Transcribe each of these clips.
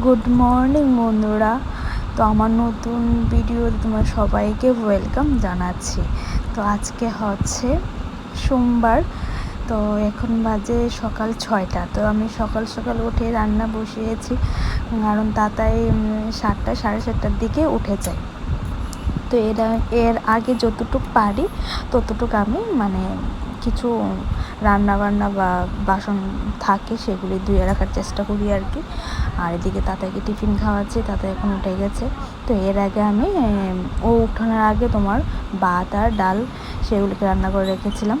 Good morning বন্ধুরা। তো আমার নতুন ভিডিও তোমার সবাইকে ওয়েলকাম জানাচ্ছি। তো আজকে হচ্ছে সোমবার, তো এখন বাজে সকাল ছয়টা। তো আমি সকাল সকাল উঠে রান্না বসিয়েছি, কারণ তাতাই সাতটা, সাড়ে সাতটার দিকে উঠে যায়। তো এরা এর আগে যতটুকু পারি, ততটুকু আমি মানে কিছু রান্না বান্না বা বাসন থাকে সেগুলি ধুয়ে রাখার চেষ্টা করি আর কি। আর এদিকে তাতাকে টিফিন খাওয়াচ্ছি, তাতে এখন উঠে গেছে। তো এর আগে আমি ও উঠানোর আগে তোমার ভাত আর ডাল সেগুলিকে রান্না করে রেখেছিলাম।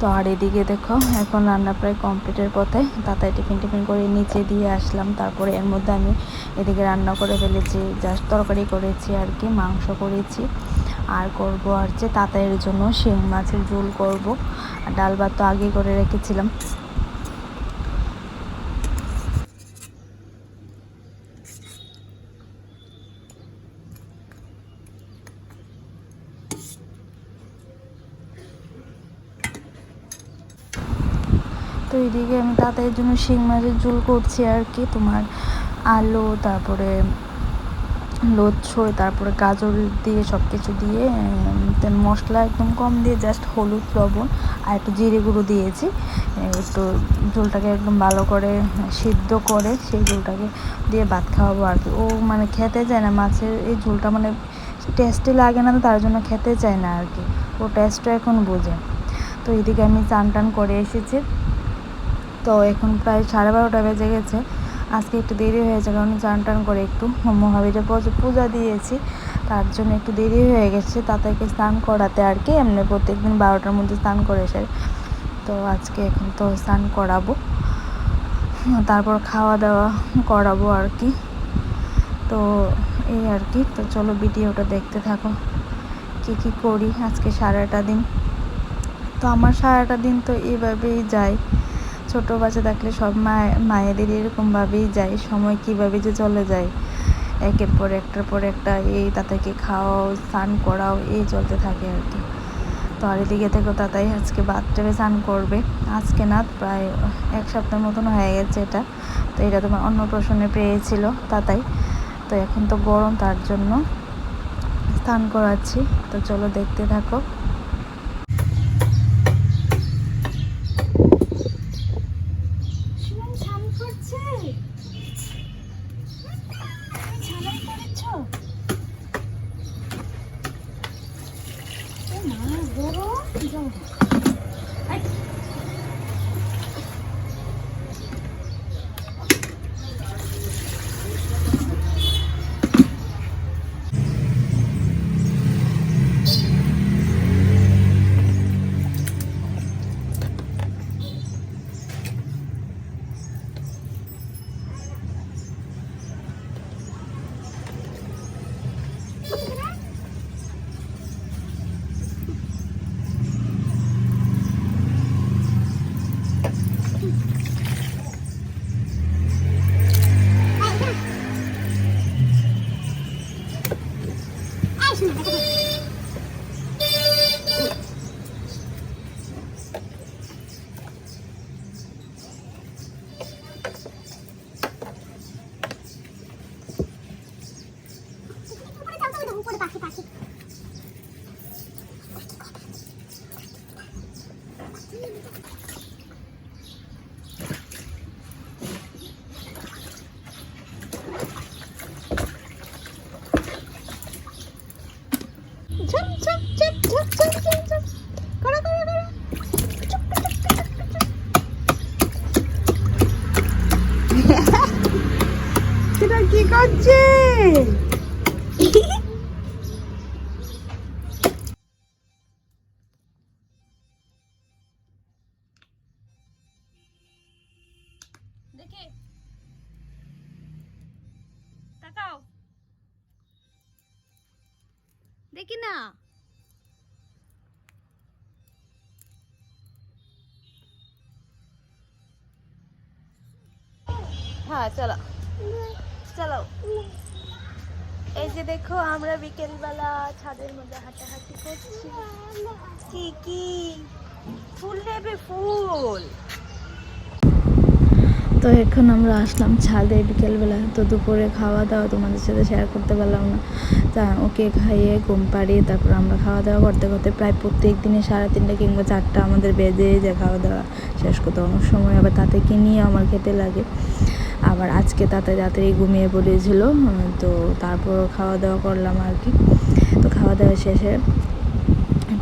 তো আর এদিকে দেখো, এখন রান্না প্রায় কমপ্লিটের পথে। তাতাই টিফিন টিফিন করে নিচে দিয়ে আসলাম। তারপরে এর মধ্যে আমি এদিকে রান্না করে ফেলেছি, জাস্ট তরকারি করেছি আর কি, মাংস করেছি। আর করব আর যে তাতাইয়ের জন্য শিং মাছের ঝোল করব। আর ডাল ভাত তো আগে করে রেখেছিলাম। এদিকে আমি তাতাইয়ের জন্য শিং মাছের ঝোল করছি আর কি। তোমার আলু, তারপরে লোচ্ছই তারপরে গাজর দিয়ে সব কিছু দিয়ে মশলা একদম কম দিয়ে জাস্ট হলুদ, লবণ আর একটু জিরে গুঁড়ো দিয়েছি। একটু ঝোলটাকে একদম ভালো করে সিদ্ধ করে সেই ঝোলটাকে দিয়ে ভাত খাওয়াবো আর কি। ও মানে খেতে চায় না, মাছের এই ঝোলটা মানে টেস্টি লাগে না তার জন্য খেতে চায় না আর কি। ও টেস্টটা এখন বোঝে। তো এদিকে আমি চান টান করে এসেছি। তো এখন প্রায় সাড়ে বারোটা বেজে গেছে। আজকে একটু দেরি হয়েছে কারণ চান টান করে একটু মহাবীরের পূজা- পূজা দিয়েছি। তার জন্য একটু দেরি হয়ে গেছে, তাদেরকে স্নান করাতে আর কি, এমনি প্রত্যেকদিন বারোটার মধ্যে স্নান করে এসে। তো আজকে এখন তো স্নান করাবো। তারপর খাওয়া দাওয়া করাবো আর কি। তো এই আর কি, তো চলো ভিডিওটা দেখতে থাকো। কী কী করি আজকে সারাটা দিন। তো আমার সারাটা দিন তো এইভাবেই যায়। ছোটো বাচ্চা থাকলে সব মায়, মায়েদের এরকমভাবেই যায়, সময় কীভাবে যে চলে যায়। একের পর একটার পর একটা এই তাদেরকে খাওয়াও, স্নান করাও, এই চলতে থাকে আর কি। তো আর এদিকে থেকেও তাতাই আজকে বাথটাবে স্নান করবে। আজকে না প্রায় এক সপ্তাহ মতন হয়ে গেছে এটা। তো এটা তোমার অন্নপ্রাশনে পেয়েছিল তাতাই। তো এখন তো গরম তার জন্য স্নান করাচ্ছি। তো চলো দেখতে থাকো। দেখি না। হ্যাঁ চলো। চলো। এই যে দেখো, আমরা বিকেলবেলা ছাদের মধ্যে হাঁটাহাঁটি করছি। কি কি? ফুল নেবে ফুল। তো এখন আমরা আসলাম ছাদে বিকেলবেলা। তো দুপুরে খাওয়া দাওয়া তোমাদের সাথে শেয়ার করতে পারলাম না। তা ওকে খাইয়ে ঘুম পাড়িয়ে তারপর আমরা খাওয়া দাওয়া করতে করতে প্রায় প্রত্যেক দিনে সাড়ে তিনটা কিংবা চারটা আমাদের বেজে যায় খাওয়া দাওয়া শেষ করতে অনেক সময় আবার তাতেকে নিয়ে আমার খেতে লাগে। আবার আজকে তাতে তাড়াতাড়ি ঘুমিয়ে পড়েছিল। তো তারপর খাওয়া দাওয়া করলাম আর কি। তো খাওয়া দাওয়া শেষে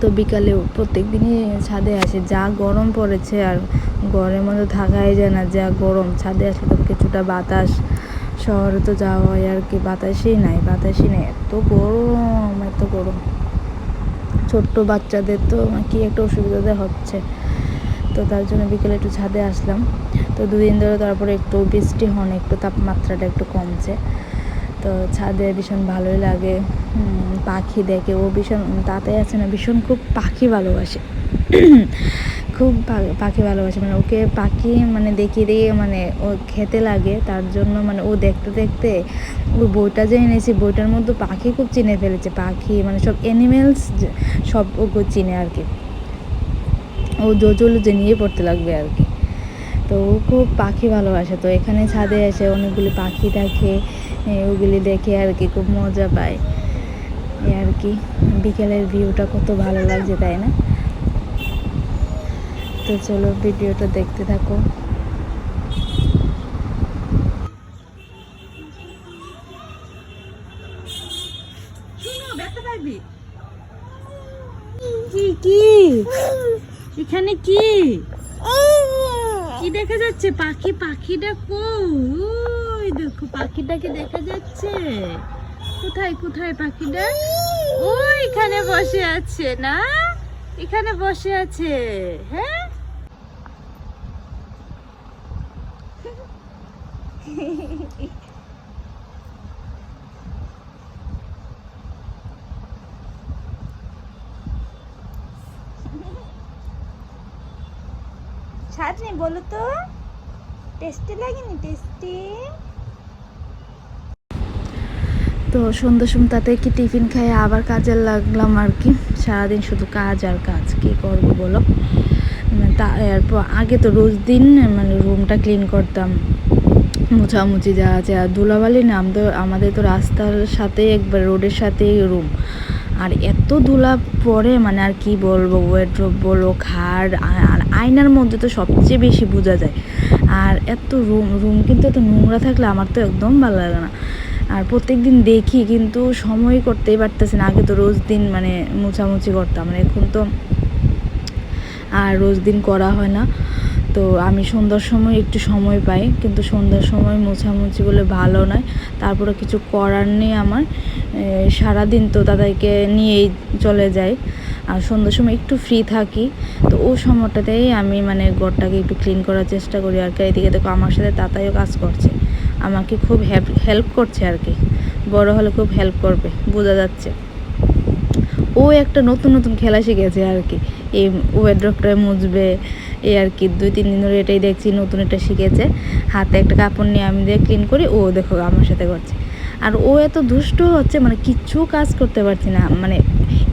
তো বিকালে প্রত্যেক দিনই ছাদে আসে। যা গরম পড়েছে আর ঘরের মধ্যে থাকাই যায় না, যা গরম। ছাদে আসলে তো কিছুটা বাতাস। শহরে তো যাওয়া হয় আর কি, বাতাসই নাই, বাতাসই নেই। এত গরম এত গরম। ছোট্ট বাচ্চাদের তো কি একটা অসুবিধাতে হচ্ছে। তো তার জন্য বিকেলে একটু ছাদে আসলাম। তো দুদিন ধরে তারপরে একটু বৃষ্টি হন, একটু তাপমাত্রাটা একটু কমছে। তো ছাদে ভীষণ ভালোই লাগে। পাখি দেখে ও ভীষণ, তাতে আছে না, ভীষণ খুব পাখি ভালোবাসে। খুব পাখি ভালোবাসে। মানে ওকে পাখি মানে দেখিয়ে দিয়ে মানে ও খেতে লাগে, তার জন্য মানে ও দেখতে দেখতে ওই বইটা যে এনেছি, বইটার মধ্যে পাখি খুব চিনে ফেলেছে। পাখি মানে সব অ্যানিমেলস সব ওকে চিনে আর কি। ও জোজল যে নিয়ে পড়তে লাগবে আর কি। তো ও খুব পাখি ভালোবাসে। তো এখানে ছাদে এসে অনেকগুলি পাখি দেখে ওগুলি দেখে আর কি খুব মজা পায়। এই আর কি বিকেলের ভিউটা কত ভালো লাগছে তাই না? তো চলো ভিডিওটা দেখতে থাকো। শুনো ব্যথা পাইবি? কি কি? এখানে কি? দেখা যাচ্ছে? পাখি, পাখিটা কই? দেখো, পাখিটাকে দেখা যাচ্ছে। কোথায় কোথায় পাখিটা? ওই এখানে বসে আছে, না? এখানে বসে আছে। হ্যাঁ? স্বাদ নেই বলো তো। টেস্টি লাগেনি টেস্টি তো সন্ধ্যা তাতে কি টিফিন খেয়ে আবার কাজে লাগলাম আর কি? সারাদিন শুধু কাজ আর কাজ, কি করব বলো? মানে তা, এরপর আগে তো রোজ দিন মানে রুমটা ক্লিন করতাম। মুছামুছি যা আছে, আর ধুলাবালি না, আমাদের আমাদের তো রাস্তার সাথে একবার, রোডের সাথেই রুম আর এত ধুলা পরে মানে আর কি বলব ওয়েড্রোপ বলো খাট আর আয়নার মধ্যে তো সবচেয়ে বেশি বোঝা যায়। আর এত রুম রুম কিন্তু এত নোংরা থাকলে আমার তো একদম ভালো লাগে না। আর প্রত্যেক দিন দেখি কিন্তু সময় করতেই পারতেছে না। আগে তো রোজ দিন মানে মোছামুছি করতাম। মানে এখন তো আর রোজ দিন করা হয় না। তো আমি সন্ধ্যার সময় একটু সময় পাই, কিন্তু সন্ধ্যার সময় মোছামুছি বলে ভালো নয়। তারপরে কিছু করার নেই আমার। সারাদিন তো তাদেরকে নিয়েই চলে যায় আর সন্ধ্যার সময় একটু ফ্রি থাকি। তো ও সময়টাতেই আমি মানে ঘরটাকে একটু ক্লিন করার চেষ্টা করি আর কি। এদিকে দেখো আমার সাথে তাতাইও কাজ করছে। আমাকে খুব হেল্প করছে আর কি। বড় হলে খুব হেল্প করবে, বোঝা যাচ্ছে। ও একটা নতুন নতুন খেলা শিখেছে আর কি। এই ওয়েড্রপটা মুছবে এই আর কি, দুই, তিন দিন ধরে এটাই দেখছি, নতুন এটা শিখেছে। হাতে একটা কাপড় নিয়ে আমি দিয়ে ক্লিন করি, ও দেখো আমার সাথে করছে। আর ও এত দুষ্ট হচ্ছে মানে কিচ্ছু কাজ করতে পারছি না। মানে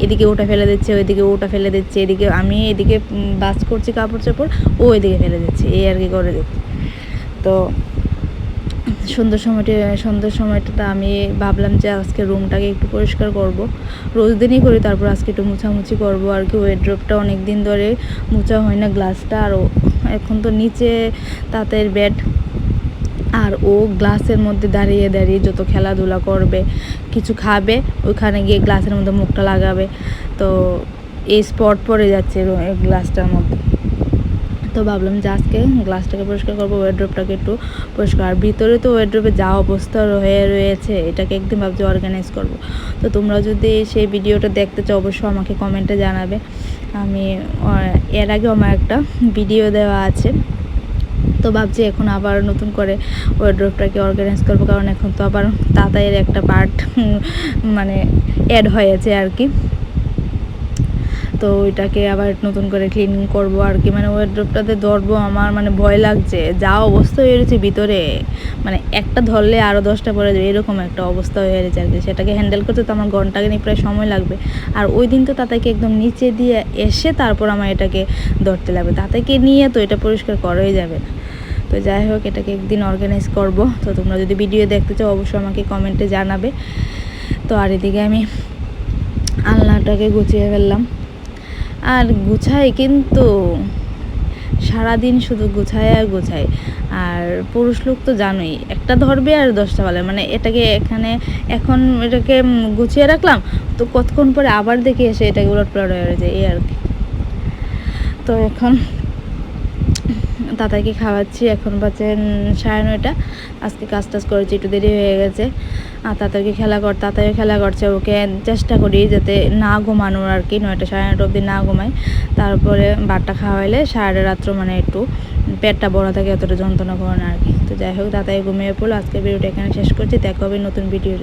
এদিকে ওটা ফেলে দিচ্ছে, ওইদিকে ওটা ফেলে দিচ্ছে, এদিকে আমি এদিকে বাস করছি কাপড় চাপড় ও এদিকে ফেলে দিচ্ছে, এই আর কি করে দিচ্ছে। তো সন্ধ্যার সময়টা, সন্ধ্যার সময়টাতে আমি ভাবলাম যে আজকে রুমটাকে একটু পরিষ্কার করব। রোজ দিনই করি, তারপর আজকে একটু মুছামুছি করব। আর কি ওয়েড্রপটা অনেক দিন ধরে মুছা হয় না গ্লাসটা আর এখন তো নিচে তাঁতের বেড আর ও গ্লাসের মধ্যে দাঁড়িয়ে দাঁড়িয়ে যত খেলাধুলা করবে, কিছু খাবে, ওখানে গিয়ে গ্লাসের মধ্যে মুখটা লাগাবে। তো এই স্পট পড়ে যাচ্ছে গ্লাসটার মধ্যে। তো ভাবলাম যে আজকে গ্লাসটাকে পরিষ্কার করব ওয়েড্রপটাকে একটু পরিষ্কার। আর ভিতরে তো ওয়েড্রপে যা অবস্থা হয়ে রয়েছে, এটাকে একদিন ভাবছি অর্গানাইজ করব। তো তোমরা যদি সেই ভিডিওটা দেখতে চাও, অবশ্যই আমাকে কমেন্টে জানাবে। আমি এর আগে আমার একটা ভিডিও দেওয়া আছে। তো ভাবছি এখন আবার নতুন করে ওয়ার্ড্রপটাকে অর্গানাইজ করব, কারণ এখন তো আবার তাতাইয়ের একটা পার্ট মানে অ্যাড হয়েছে আর কি। তো ওইটাকে আবার নতুন করে ক্লিন করব আর কি। মানে ওয়ার্ড্রপটাতে ধরবো, আমার মানে ভয় লাগছে। যা অবস্থা হয়ে রয়েছে ভিতরে মানে একটা ধরলে আরও দশটা পরে যাবে, এরকম একটা অবস্থা হয়ে রয়েছে আর কি। সেটাকে হ্যান্ডেল করতে তো আমার ঘন্টাকে নিয়ে প্রায় সময় লাগবে। আর ওই দিন তো তাতাকে একদম নিচে দিয়ে এসে তারপর আমার এটাকে ধরতে লাগবে। তাতাকে নিয়ে তো এটা পরিষ্কার করাই যাবে না। তো যাই হোক, এটাকে একদিন অর্গানাইজ করব। তো তোমরা যদি ভিডিও দেখতে চাও, অবশ্যই আমাকে কমেন্টে জানাবে। তো আর এদিকে আমি আলনাটাকে গুছিয়ে ফেললাম। আর গুছাই কিন্তু সারাদিন শুধু গুছায় আর গুছায়। আর পুরুষ লোক তো জানোই, একটা ধরবে আর দশটা বলে মানে এটাকে এখানে এখন এটাকে গুছিয়ে রাখলাম, তো কতক্ষণ পরে আবার দেখে এসে এটাকে উলট পালট হয়ে যায় এই আর কি। তো এখন তাতাকে খাওয়াচ্ছি, এখন বাজে সাড়ে নয়টা। আজকে কাজ টাজ করেছি, একটু দেরি হয়ে গেছে। আর তাতাকে খেলা কর তাতাকে খেলা করছে, ওকে চেষ্টা করি যাতে না ঘুমানোর আর কি, নয়টা সাড়ে নয়টা অবধি না ঘুমাই তারপরে ভাতটা খাওয়াইলে সাড়ে রাত্র মানে একটু, পেটটা বড় থাকে এতটা যন্ত্রণা করে না আর কি। তো যাই হোক, তাতাই ঘুমিয়ে পড়ল। আজকে ভিডিওটা এখানে শেষ করছি। দেখা হবে নতুন ভিডিও